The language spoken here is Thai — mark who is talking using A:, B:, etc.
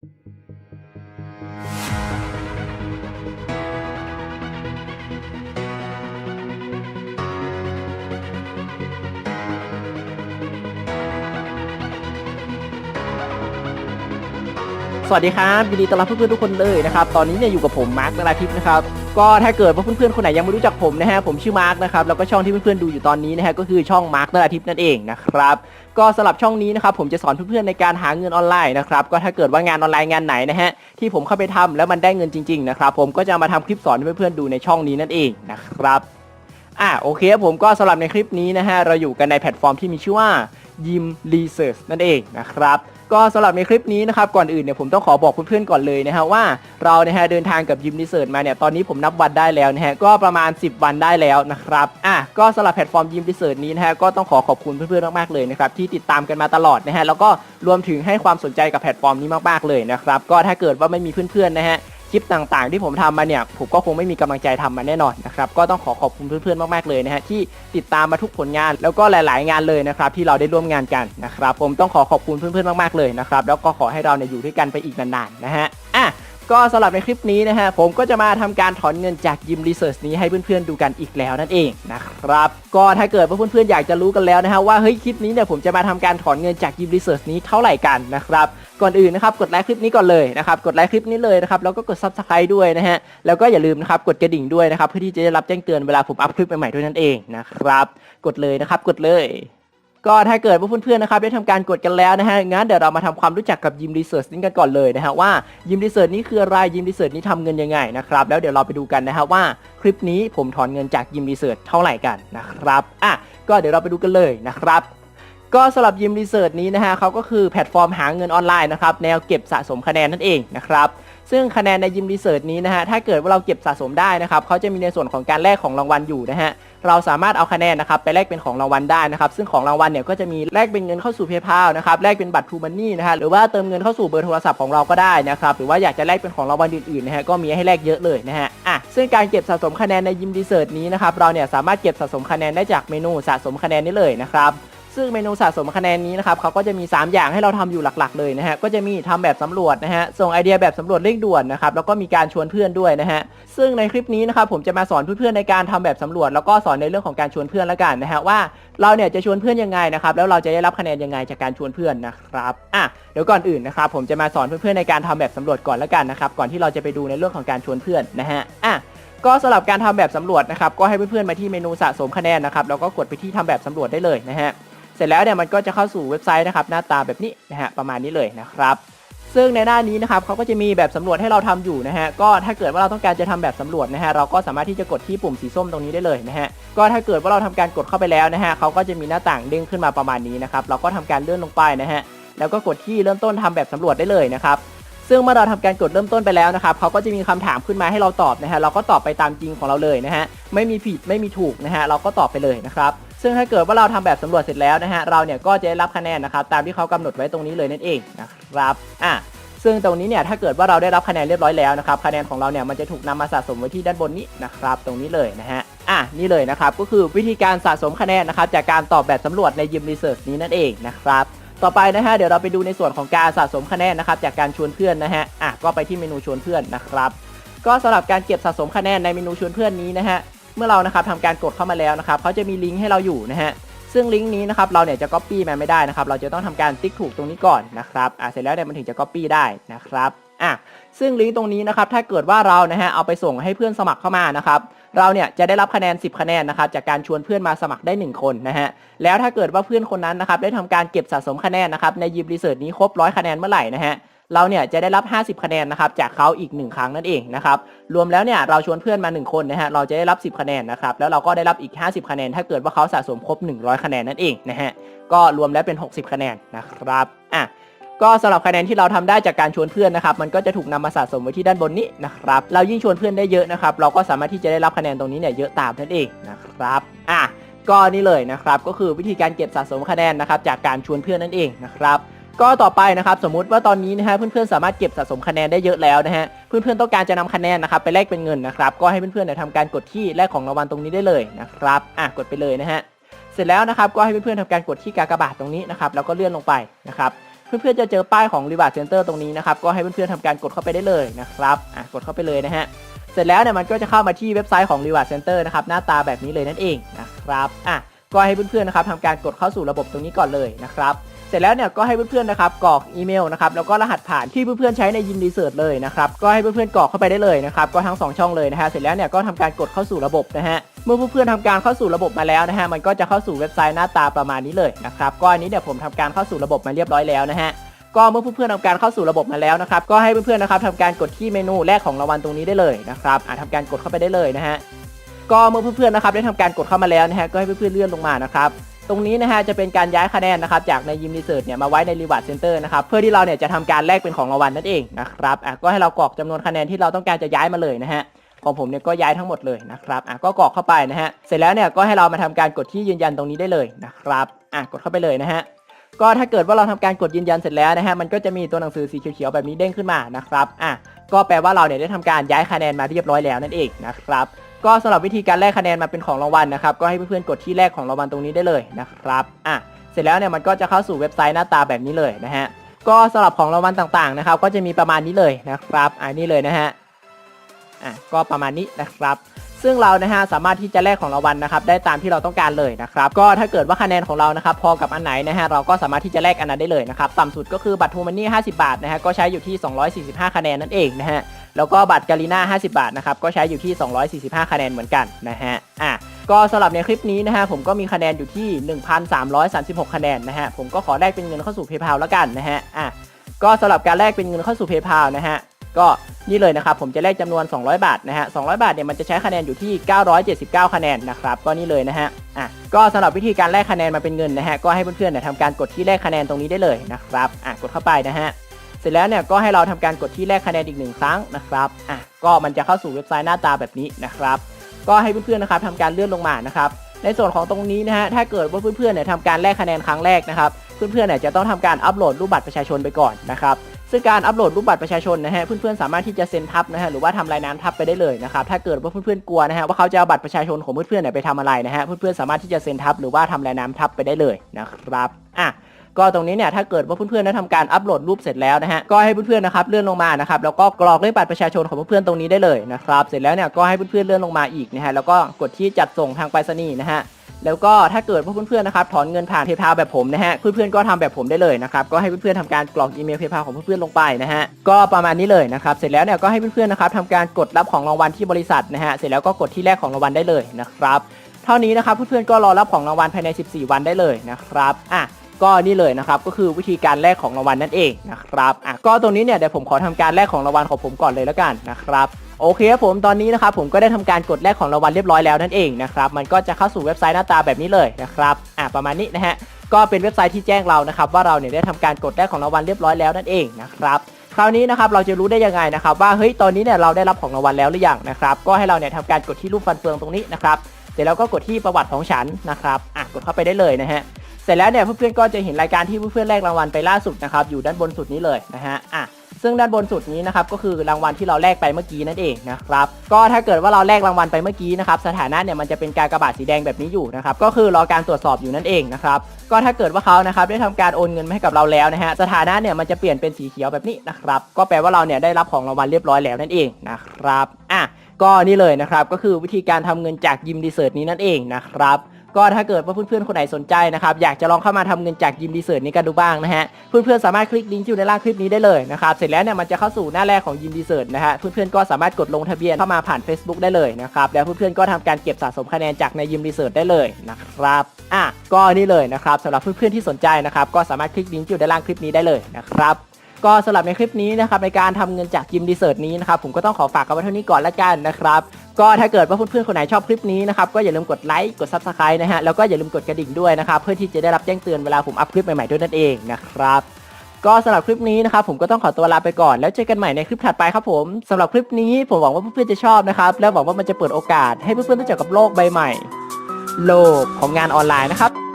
A: สวัสดีครับยินดีต้อนรับเพื่อนๆทุกคนเลยนะครับ ตอนนี้เนี่ยอยู่กับผมมาร์คนราทิพย์นะครับ ก็ถ้าเกิดว่าเพื่อนๆคนไหนยังไม่รู้จักผมนะฮะผมชื่อมาร์คนะครับแล้วก็ช่องที่เพื่อนๆดูอยู่ตอนนี้นะฮะก็คือช่องมาร์คนราทิพย์นั่นเองนะครับก็สำหรับช่องนี้นะครับผมจะสอนเพื่อนๆในการหาเงินออนไลน์นะครับก็ถ้าเกิดว่างานออนไลน์งานไหนนะฮะที่ผมเข้าไปทำแล้วมันได้เงินจริงๆนะครับผมก็จะมาทำคลิปสอนให้เพื่อนๆดูในช่องนี้นั่นเองนะครับอะโอเคผมก็สำหรับในคลิปนี้นะฮะเราอยู่กันในแพลตฟอร์มที่มีชื่อว่า Yim Research นั่นเองนะครับก็สำหรับในคลิปนี้นะครับก่อนอื่นเนี่ยผมต้องขอบอกเพื่อนๆก่อนเลยนะฮะว่าเราเนี่ยฮะเดินทางกับ Yim Research มาเนี่ยตอนนี้ผมนับวันได้แล้วนะฮะก็ประมาณ 10 วันได้แล้วนะครับอะก็สำหรับแพลตฟอร์ม Yim Research นี้นะฮะก็ต้องขอขอบคุณเพื่อนๆมากๆเลยนะครับที่ติดตามกันมาตลอดนะฮะแล้วก็รวมถึงให้ความสนใจกับแพลตฟอร์มนี้มากๆเลยนะครับก็ถ้าเกิดว่าไม่มีเพื่อนๆนะฮะ คลิปต่างๆ ที่ผมทำมาเนี่ยผมก็คงไม่มีกำลังใจทำมาแน่นอนนะครับก็ต้องขอขอบคุณเพื่อนๆมากๆเลยนะฮะที่ติดตามมาทุกผลงานแล้วก็หลาย ๆ งานเลยนะครับที่เราได้ร่วมงานกันนะครับผมต้องขอขอบคุณเพื่อนๆมากๆเลยนะครับแล้วก็ขอให้เราเนี่ยอยู่ด้วยกันไปอีกนานๆนะฮะ ก็สำหรับในคลิปนี้นะฮะผมก็จะมาทำการถอนเงินจากยิมรีเสิร์ชนี้ให้เพื่อนๆดูกันอีกแล้วนั่นเองนะครับก็ถ้าเกิดว่าเพื่อนๆอยากจะรู้กันแล้วนะฮะว่าเฮ้ยคลิปนี้เนี่ยผมจะมาทำการถอนเงินจากยิมรีเสิร์ชนี้เท่าไหร่กันนะครับก่อนอื่นนะครับกดไลค์คลิปนี้ก่อนเลยนะครับกดไลค์คลิปนี้เลยนะครับแล้วก็กด subscribe ด้วยนะฮะแล้วก็อย่าลืมนะครับกดกระดิ่งด้วยนะครับเพื่อที่จะได้รับแจ้งเตือนเวลาผมอัพคลิปใหม่ๆด้วยนั่นเองนะครับกดเลยนะครับกดเลย ก็ถ้าเกิดว่าเพื่อนๆนะครับได้ทำการกดกันแล้วนะฮะงั้นเดี๋ยวเรามาทำความรู้จักกับยิมรีเสิร์ชนี้กันก่อนเลยนะฮะว่ายิมรีเสิร์ชนี้คืออะไรยิมรีเสิร์ชนี้ทำเงินยังไงนะครับแล้วเดี๋ยวเราไปดูกันนะฮะว่าคลิปนี้ผมถอนเงินจากยิมรีเสิร์ชเท่าไหร่กันนะครับอะก็เดี๋ยวเราไปดูกันเลยนะครับก็สำหรับยิมรีเสิร์ชนี้นะฮะเขาก็คือแพลตฟอร์มหาเงินออนไลน์นะครับแนวเก็บสะสมคะแนนนั่นเองนะครับ ซึ่งคะแนนในยิมรีเสิร์ชนี้นะฮะถ้าเกิดว่าเราเก็บสะสมได้นะครับเขาจะมีในส่วนของการแลกของรางวัลอยู่นะฮะเราสามารถเอาคะแนนนะครับไปแลกเป็นของรางวัลได้นะครับ ซึ่งของรางวัลเนี่ยก็จะมีแลกเป็นเงินเข้าสู่เพย์พานะครับแลกเป็นบัตรทูมันนี่นะฮะหรือว่าเติมเงินเข้าสู่เบอร์โทรศัพท์ของเราก็ได้นะครับหรือว่าอยากจะแลกเป็นของรางวัลอื่นๆนะฮะก็มีให้แลกเยอะเลยนะฮะอะซึ่งการเก็บสะสมคะแนนในยิมรีเสิร์ชนี้นะครับเราเนี่ยสามารถเก็บสะสมคะแนนได้จากเมนูสะสมคะแนนนี้เลยนะครับ ซึ่งเมนูสะสมคะแนนนี้นะครับเขาก็จะมี 3 อย่างให้เราทำอยู่หลักๆเลยนะฮะก็จะมีทำแบบสำรวจนะฮะส่งไอเดียแบบสำรวจเร่งด่วนนะครับแล้วก็มีการชวนเพื่อนด้วยนะฮะซึ่งในคลิปนี้นะครับผมจะมาสอนเพื่อนๆในการทำแบบสำรวจ แล้วก็สอนในเรื่องของการชวนเพื่อนละกันนะฮะว่าเราเนี่ยจะชวนเพื่อนยังไงนะครับแล้วเราจะได้รับคะแนนยังไงจากการชวนเพื่อนนะครับอะเดี๋ยวก่อนอื่นนะครับผมจะมาสอนเพื่อนๆในการทำแบบสำรวจก่อนละกันนะครับก่อนที่เราจะไปดูในเรื่องของการชวนเพื่อนนะฮะอะก็สำหรับการทำแบบสำรวจนะครับก็ให้เพื่อนๆมาที่เมนูสะสมคะแนนนะครับแล้วก็กดไปที่ทำแบบสำรวจได้เลยนะฮะ เสร็จแล้วเนี่ยมันก็จะเข้าสู่เว็บไซต์นะครับหน้าตาแบบนี้นะฮะประมาณนี้เลยนะครับซึ่งในหน้านี้นะครับเขาก็จะมีแบบสำรวจให้เราทำอยู่นะฮะก็ถ้าเกิดว่าเราต้องการจะทำแบบสำรวจนะฮะเราก็สามารถที่จะกดที่ปุ่มสีส้มตรงนี้ได้เลยนะฮะก็ถ้าเกิดว่าเราทำการกดเข้าไปแล้วนะฮะเขาก็จะมีหน้าต่างเด้งขึ้นมาประมาณนี้นะครับเราก็ทำการเลื่อนลงไปนะฮะแล้วก็กดที่เริ่มต้นทำแบบสำรวจได้เลยนะครับซึ่งเมื่อเราทำการกดเริ่มต้นไปแล้วนะครับเขาก็จะมีคำถามขึ้นมาให้เราตอบนะฮะเราก็ตอบไปตามจริงของเราเลยนะฮะไม่มีผิดไม่มีถูกนะฮะเราก็ตอบไปเลยนะครับ ซึ่งถ้าเกิดว่าเราทำแบบสำรวจเสร็จแล้วนะฮะเราเนี่ยก็จะได้รับคะแนนนะครับตามที่เขากำหนดไว้ตรงนี้เลยนั่นเองนะครับอะซึ่งตรงนี้เนี่ยถ้าเกิดว่าเราได้รับคะแนนเรียบร้อยแล้วนะครับคะแนนของเราเนี่ยมันจะถูกนำมาสะสมไว้ที่ด้านบนนี้นะครับ ตรงนี้เลยนะฮะอะนี่เลยนะครับก็คือวิธีการสะสมคะแนนนะครับจากการตอบแบบสำรวจในยิมรีเสิร์ชนี้นั่นเองนะครับต่อไปนะฮะเดี๋ยวเราไปดูในส่วนของการสะสมคะแนนนะครับจากการชวนเพื่อนนะฮะอะก็ไปที่เมนูชวนเพื่อนนะครับ ก็สำหรับการเก็บสะสมคะแนนในเมนูชวนเพื่อนนี้นะฮะ เมื่อเรานะครับทำการกดเข้ามาแล้วนะครับเขาจะมีลิงก์ให้เราอยู่นะฮะซึ่งลิงก์นี้นะครับเราเนี่ยจะ Copy มาไม่ได้นะครับเราจะต้องทำการติ๊กถูกตรงนี้ก่อนนะครับอะเสร็จแล้วเนี่ยมันถึงจะ Copy ได้นะครับอะซึ่งลิงก์ตรงนี้นะครับถ้าเกิดว่าเรานะฮะเอาไปส่งให้เพื่อนสมัครเข้ามานะครับเราเนี่ยจะได้รับคะแนน 10 คะแนนนะครับจากการชวนเพื่อนมาสมัครได้ 1 คนนะฮะแล้วถ้าเกิดว่าเพื่อนคนนั้นนะครับได้ทำการเก็บสะสมคะแนนนะครับในยิมรีเสิร์ชนี้ครบร้อยคะแนนเมื่อไหร่นะฮะ เราเนี่ยจะได้รับ 50 คะแนนนะครับจากเขาอีก 1 ครั้งนั่นเองนะครับรวมแล้วเนี่ยเราชวนเพื่อนมา 1 คนนะฮะเราจะได้รับ 10 คะแนนนะครับแล้วเราก็ได้รับอีก 50 คะแนน ถ้าเกิดว่าเขาสะสมครบ 100 คะแนนนั่นเองนะฮะก็รวมแล้วเป็น 60 คะแนนนะครับอะก็สำหรับคะแนนที่เราทำได้จากการชวนเพื่อนนะครับ มันก็จะถูกนำมาสะสมไว้ที่ด้านบนนี้นะครับ เรายิ่งชวนเพื่อนได้เยอะนะครับ เราก็สามารถที่จะได้รับคะแนนตรงนี้เนี่ยเยอะตามนั่นเองนะครับอะก็นี่เลยนะครับ ก็คือวิธีการเก็บสะสมคะแนนนะครับ จากการชวนเพื่อนนั่นเองนะครับ ก็ต่อไปนะครับสมมุติว่าตอนนี้นะฮะเพื่อนๆสามารถเก็บสะสมคะแนนได้เยอะแล้วนะฮะเพื่อนๆต้องการจะนำคะแนนนะครับไปแลกเป็นเงินนะครับก็ให้เพื่อนๆเนี่ยทำการกดที่แลกของรางวัลตรงนี้ได้เลยนะครับอะกดไปเลยนะฮะเสร็จแล้วนะครับก็ให้เพื่อนๆทำการกดที่กากบาทตรงนี้นะครับแล้วก็เลื่อนลงไปนะครับเพื่อนๆจะเจอป้ายของ Reward Center ตรงนี้นะครับก็ให้เพื่อนๆทำการกดเข้าไปได้เลยนะครับอะกดเข้าไปเลยนะฮะเสร็จแล้วเนี่ยมันก็จะเข้ามาที่เว็บไซต์ของ Reward Center นะครับหน้าตาแบบนี้เลยนั่นเองนะครับอะก็ให้เพื่อนๆนะครับทำการกดเข้าสู่ระบบตรงนี้ก่อนเลยนะครับ เสร็จแล้วเนี่ยก็ให้เพื่อนๆนะครับกรอกอีเมลนะครับแล้วก็รหัสผ่านที่เพื่อนๆใช้ในยิมรีเสิร์ชเลยนะครับก็ให้เพื่อนๆกรอกเข้าไปได้เลยนะครับก็ทั้งสองช่องเลยนะฮะเสร็จแล้วเนี่ยก็ทำการกดเข้าสู่ระบบนะฮะเมื่อเพื่อนๆทำการเข้าสู่ระบบมาแล้วนะฮะมันก็จะเข้าสู่เว็บไซต์หน้าตาประมาณนี้เลยนะครับก็อันนี้เนี่ยผมทำการเข้าสู่ระบบมาเรียบร้อยแล้วนะฮะก็เมื่อเพื่อนๆทำการเข้าสู่ระบบมาแล้วนะครับก็ให้เพื่อนๆนะครับทำการกดที่เมนูแรกของรางวัลตรงนี้ได้เลยนะครับอ่าทำการกดเข้าไปได้เลยนะฮะก็เมื่อเพื่อนๆนะครับได้ทำการกดเข้ามาแล้วนะฮะก็ให้เพื่อนๆเลื่อนลงมานะครับ ตรงนี้นะฮะจะเป็นการย้ายคะแนนนะครับจากในยิมรีเสิร์ชเนี่ยมาไว้ในรีว a ร์ดเซ็นเตอร์นะครับเพื่อที่เราเนี่ยจะทำการแลกเป็นของรางวัลนั่นเองนะครับอะก็ให้เรากรอกจำนวนคะแนนที่เราต้องการจะย้ายมาเลยนะฮะของผมเนี่ยก็ย้ายทั้งหมดเลยนะครับอะก็กรอกเข้าไปนะฮะเสร็จแล้วเนี่ยก็ให้เรามาทำการกดที่ยืนยันตรงนี้ได้เลยนะครับอะกดเข้าไปเลยนะฮะก็ถ้าเกิดว่าเราทำการกดยืนยันเสร็จแล้วนะฮะมันก็จะมีตัวหนังสือสีเขียวๆแบบนี้เด้งขึ้นมานะครับอะก็แปลว่าเราเนี่ยได้ทำการย้ายคะแนนมาเรียบร้อยแล้วนั่นเองนะครับ ก็สำหรับวิธีการแลกคะแนนมาเป็นของรางวัลนะครับ ก็ให้เพื่อนๆกดที่แรกของรางวัลตรงนี้ได้เลยนะครับอะเสร็จแล้วเนี่ยมันก็จะเข้าสู่เว็บไซต์หน้าตาแบบนี้เลยนะฮะก็สำหรับของรางวัลต่างๆนะครับ ก็จะมีประมาณนี้เลยนะครับอ่านี่เลยนะฮะอะก็ประมาณนี้นะครับ ซึ่งเรานะฮะสามารถที่จะแลกของรางวัลนะครับ ได้ตามที่เราต้องการเลยนะครับ ก็ถ้าเกิดว่าคะแนนของเรานะครับ พอกับอันไหนนะฮะเราก็สามารถที่จะแลกอันนั้นได้เลยนะครับ ต่ำสุดก็คือบัตรทูมันนี่50 บาทนะฮะก็ใช้อยู่ที่ 245 คะแนนนั่นเองนะฮะ แล้วก็บัตรการีน่า50 บาทนะครับ ก็ใช้อยู่ที่ 245 คะแนนเหมือนกันนะฮะ อะ ก็สำหรับในคลิปนี้นะฮะ ผมก็มีคะแนนอยู่ที่ 1,336 คะแนนนะฮะ ผมก็ขอแลกเป็นเงินเข้าสู่ PayPal แล้วกันนะฮะ อะ ก็สำหรับการแลกเป็นเงินเข้าสู่ PayPal นะฮะ ก็นี่เลยนะครับ ผมจะแลกจำนวน 200 บาทนะฮะ 200 บาทเนี่ยมันจะใช้คะแนนอยู่ที่ 979 คะแนนนะครับ ก็นี่เลยนะฮะ อะ ก็สำหรับวิธีการแลกคะแนนมาเป็นเงินนะฮะ ก็ให้เพื่อนๆเนี่ยทำการกดที่แลกคะแนนตรงนี้ได้เลยนะครับ อะ กดเข้าไปนะฮะ เสร็จแล้วเนี่ยก็ให้เราทำการกดที่แลกคะแนนอีกหนึ่งครั้งนะครับอะก็มันจะเข้าสู่เว็บไซต์หน้าตาแบบนี้นะครับ ก็ให้เพื่อนๆนะครับทำการเลื่อนลงมานะครับในส่วนของตรงนี้นะฮะถ้าเกิดว่าเพื่อนๆเนี่ยทำการแลกคะแนนครั้งแรกนะครับเพื่อนๆเนี่ยจะต้องทำการอัปโหลดรูปบัตรประชาชนไปก่อนนะครับซึ่งการอัปโหลดรูปบัตรประชาชนนะฮะเพื่อนๆสามารถที่จะเซ็นทับนะฮะหรือว่าทำรายน้ำทับไปได้เลยนะครับถ้าเกิดว่าเพื่อนๆกลัวนะฮะว่าเขาจะเอาบัตรประชาชนของเพื่อนๆเนี่ยไปทำอะไรนะฮะเพื่อนๆสามารถที่จะเซ็นทับหรือว่าทำรายน้ำทับไปได้เลยนะครับอะ ก็ตรงนี้เนี่ยถ้าเกิดว่าเพื่อนๆได้ทำการอัปโหลดรูปเสร็จแล้วนะฮะก็ให้เพื่อนๆนะครับเลื่อนลงมานะครับแล้วก็กรอกเลขบัตรประชาชนของเพื่อนๆตรงนี้ได้เลยนะครับเสร็จแล้วเนี่ยก็ให้เพื่อนๆเลื่อนลงมาอีกนะฮะแล้วก็กดที่จัดส่งทางไปรษณีย์นะฮะแล้วก็ถ้าเกิดว่าเพื่อนๆนะครับถอนเงินผ่านเพย์พาแบบผมนะฮะเพื่อนๆก็ทำแบบผมได้เลยนะครับก็ให้เพื่อนๆทำการกรอกอีเมลเพย์พาของเพื่อนๆลงไปนะฮะก็ประมาณนี้เลยนะครับเสร็จแล้วเนี่ยก็ให้เพื่อนๆนะครับทำการกดรับของรางวัลที่บริษัทนะฮะเสร็จแล้วก็กดที่แรกของรางวัลได้เลยนะครับเท่านี้นะครับเพื่อนๆก็รอรับของรางวัลภายใน 14 วันได้เลยนะครับอะ ก็นี่เลยนะครับก็คือวิธีการแลกของรางวัลนั่นเองนะครับอะก็ตรงนี้เนี่ยเดี๋ยวผมขอทำการแลกของรางวัลของผมก่อนเลยแล้วกันนะครับโอเคครับผมตอนนี้นะครับผมก็ได้ทำการกดแลกของรางวัลเรียบร้อยแล้วนั่นเองนะครับมันก็จะเข้าสู่เว็บไซต์หน้าตาแบบนี้เลยนะครับอะประมาณนี้นะฮะก็เป็นเว็บไซต์ที่แจ้งเรานะครับว่าเราเนี่ยได้ทำการกดแลกของรางวัลเรียบร้อยแล้วนั่นเองนะครับคราวนี้นะครับเราจะรู้ได้ยังไงนะครับว่าเฮ้ยตอนนี้เนี่ยเราได้รับของรางวัลแล้วหรือยังนะครับก็ให้เราเนี่ยทำการกดที่รูปฟันเฟืองตรงนี้นะครับเสร็จแล้วก็กดที่ประวัติของฉันนะครับอะกดเข้าไปได้เลยนะฮะ สร็จแล้วเนี่ยเพื่อนๆก็จะเห็นรายการที่เพื่อนๆแลกรางวัลไปล่าสุดนะครับอยู่ด้านบนสุดนี้เลยนะฮะอะซึ่งด้านบนสุดนี้นะครับก็คือรางวัลที่เราแลกไปเมื่อกี้นั่นเองนะครับก็ถ้าเกิดว่าเราแลกรางวัลไปเมื่อกี้นะครับสถานะเนี่ยมันจะเป็นการกระบาดสีแดงแบบนี้อยู่นะครับก็คือรอการตรวจสอบอยู่นั่นเองนะครับก็ถ้าเกิดว่าเขานะครับได้ทำการโอนเงินมาให้กับเราแล้วนะฮะสถานะเนี่ยมันจะเปลี่ยนเป็นสีเขียวแบบนี้นะครับก็แปลว่าเราเนี่ยได้รับของรางวัลเรียบร้อยแล้วนั่นเองนะครับอะก็นี่เลยนะครับก็คือวิธีการทำเงินจากยิมดีเซิร์ตนี้นั่นเองนะครับ ก็ถ้าเกิดว่าเพื่อนๆคนไหนสนใจนะครับอยากจะลองเข้ามาทำเงินจากยิมดีเซิร์ตนี้กันดูบ้างนะฮะเพื่อนๆสามารถคลิกลิงก์ที่อยู่ในล่างคลิปนี้ได้เลยนะครับเสร็จแล้วเนี่ยมันจะเข้าสู่หน้าแรกของยิมดีเซิร์ตนะฮะเพื่อนๆก็สามารถกดลงทะเบียนเข้ามาผ่าน Facebook ได้เลยนะครับแล้วเพื่อนๆก็ทำการเก็บสะสมคะแนนจากในยิมดีเซิร์ตได้เลยนะครับอะก็นี่เลยนะครับสำหรับเพื่อนๆที่สนใจนะครับก็สามารถคลิกลิงก์อยู่ในล่างคลิปนี้ได้เลยนะครับ ก็สำหรับในคลิปนี้นะครับในการทำเงินจากยิมดีเซิร์ตนี้นะครับผมก็ต้องขอฝากกันไว้เท่านี้ก่อนละกันนะครับก็ถ้าเกิดว่าเพื่อนๆคนไหนชอบคลิปนี้นะครับก็อย่าลืมกดไลค์กด Subscribe นะฮะแล้วก็อย่าลืมกดกระดิ่งด้วยนะครับเพื่อที่จะได้รับแจ้งเตือนเวลาผมอัพคลิปใหม่ๆด้วยนั่นเองนะครับก็สำหรับคลิปนี้นะครับผมก็ต้องขอตัวลาไปก่อน แล้วเจอกันใหม่ในคลิปถัดไปครับผมสำหรับคลิปนี้ผมหวังว่าเพื่อนๆจะชอบนะครับและหวังว่ามันจะเปิดโอกาสให้เพื่อนๆรู้จักกับโลกใบใหม่ โลกของงานออนไลน์นะครับ